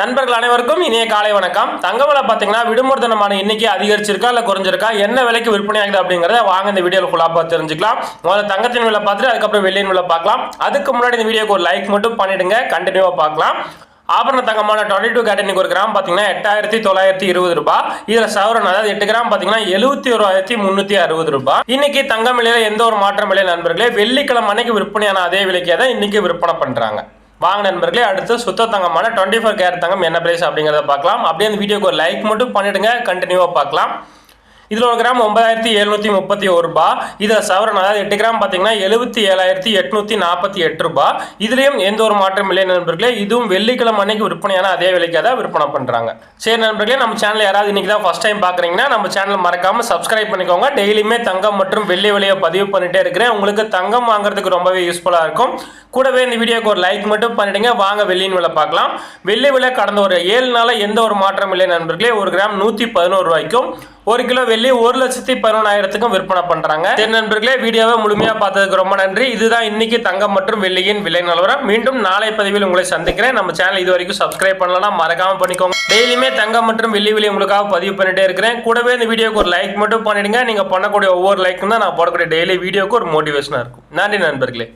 நண்பர்கள் அனைவருக்கும் இனிய காலை வணக்கம். தங்க விலை பார்த்தீங்கன்னா விடுமுறை தினமான எண்ணிக்கை அதிகரிச்சிருக்கா இல்லை குறைஞ்சிருக்கா? என்ன விலைக்கு விற்பனை ஆகுது அப்படிங்கிறத வாங்க இந்த வீடியோவில் ஃபுல்லாக பார்த்து தெரிஞ்சுக்கலாம். முதல்ல தங்கத்தின் விலை பார்த்துட்டு அதுக்கப்புறம் வெள்ளியின் விலை பார்க்கலாம். அதுக்கு முன்னாடி இந்த வீடியோக்கு ஒரு லைக் மட்டும் பண்ணிடுங்க. கண்டினியூவாக பார்க்கலாம். ஆபரண தங்கமான டுவெண்ட்டி டூ கேட்டனிக்கு ஒரு கிராம் பார்த்தீங்கன்னா எட்டாயிரத்தி தொள்ளாயிரத்தி இருபது ரூபாய் இதில் சவரன் அதாவது எட்டு கிராம் பார்த்தீங்கன்னா எழுபத்தி ஓராயிரத்தி முந்நூற்றி அறுபது ரூபாய் இன்னைக்கு தங்கம் விலையில் எந்த ஒரு மாற்றம் இல்லை நண்பர்களே. வெள்ளிக்கிழமை அன்னைக்கு விற்பனையான அதே விலைக்கே தான் இன்னைக்கு விற்பனை பண்ணுறாங்க வாங்க நண்பர்களே அடுத்து சுத்த தங்கமான டுவெண்ட்டி ஃபோர் கேர் தங்கம் என்ன பிரைஸ் அப்படிங்கிறத பார்க்கலாம். அப்படியே அந்த வீடியோக்கு ஒரு லைக் மட்டும் பண்ணிடுங்க. கண்டினியூவாக பார்க்கலாம். இதில் ஒரு கிராம் ஒன்பதாயிரத்தி எழுநூற்றி முப்பத்தி ஒரு ரூபா. இதில் சவரன் அதாவது எட்டு கிராம் பார்த்தீங்கன்னா எழுபத்தி ஏழாயிரத்தி எட்நூற்றி நாற்பத்தி எட்டு ரூபா. இதுலேயும் எந்த ஒரு மாற்றம் இல்லை நண்பர்களே. இதுவும் வெள்ளிக்கிழமை அன்னைக்கு விற்பனையான அதே விலைக்காக தான் விற்பனை பண்ணுறாங்க சரி நண்பர்களே நம்ம சேனல் யாராவது இன்னைக்கு தான் ஃபஸ்ட் டைம் பார்க்குறீங்கன்னா நம்ம சேனல் மறக்காமல் சப்ஸ்கிரைப் பண்ணிக்கோங்க. டெய்லியுமே தங்கம் மற்றும் வெள்ளி விலையை பதிவு பண்ணிட்டே இருக்கிறேன். உங்களுக்கு தங்கம் வாங்குறதுக்கு ரொம்பவே யூஸ்ஃபுல்லாக இருக்கும். கூடவே இந்த வீடியோக்கு ஒரு லைக் மட்டும் பண்ணிடுங்க. வாங்க வெள்ளியின் விலை பார்க்கலாம். வெள்ளி விலை கடந்த ஒரு ஏழு நாளாக எந்த ஒரு மாற்றம் இல்லை நண்பர்களே. ஒரு கிராம் நூற்றி பதினோரு ரூபாய்க்கும் ஒரு கிலோ வெள்ளி ஒரு லட்சத்தி பதினொன்றாயிரத்துக்கும் விற்பனை பண்றாங்க. தென் நண்பர்களே வீடியோவை முழுமையா பார்த்ததுக்கு ரொம்ப நன்றி. இதுதான் இன்னைக்கு தங்கம் மற்றும் வெள்ளியின் விலை நிலவரம். மீண்டும் நாளை பதிவில் உங்களை சந்திக்கிறேன். நம்ம சேனல் இது வரைக்கும் சப்ஸ்கிரைப் பண்ணலாம் மறக்காம பண்ணிக்கோங்க. டெய்லியுமே தங்கம் மற்றும் வெள்ளி விலை உங்களுக்காக பதிவு பண்ணிட்டே இருக்கிறேன். கூடவே இந்த வீடியோக்கு ஒரு லைக் மட்டும் பண்ணிடுங்க. நீங்க பண்ணக்கூடிய ஒவ்வொரு லைக்கும் தான் நான் போடக்கூடிய டெய்லி வீடியோக்கு ஒரு மோட்டிவேஷனா இருக்கும். நன்றி நண்பர்களே.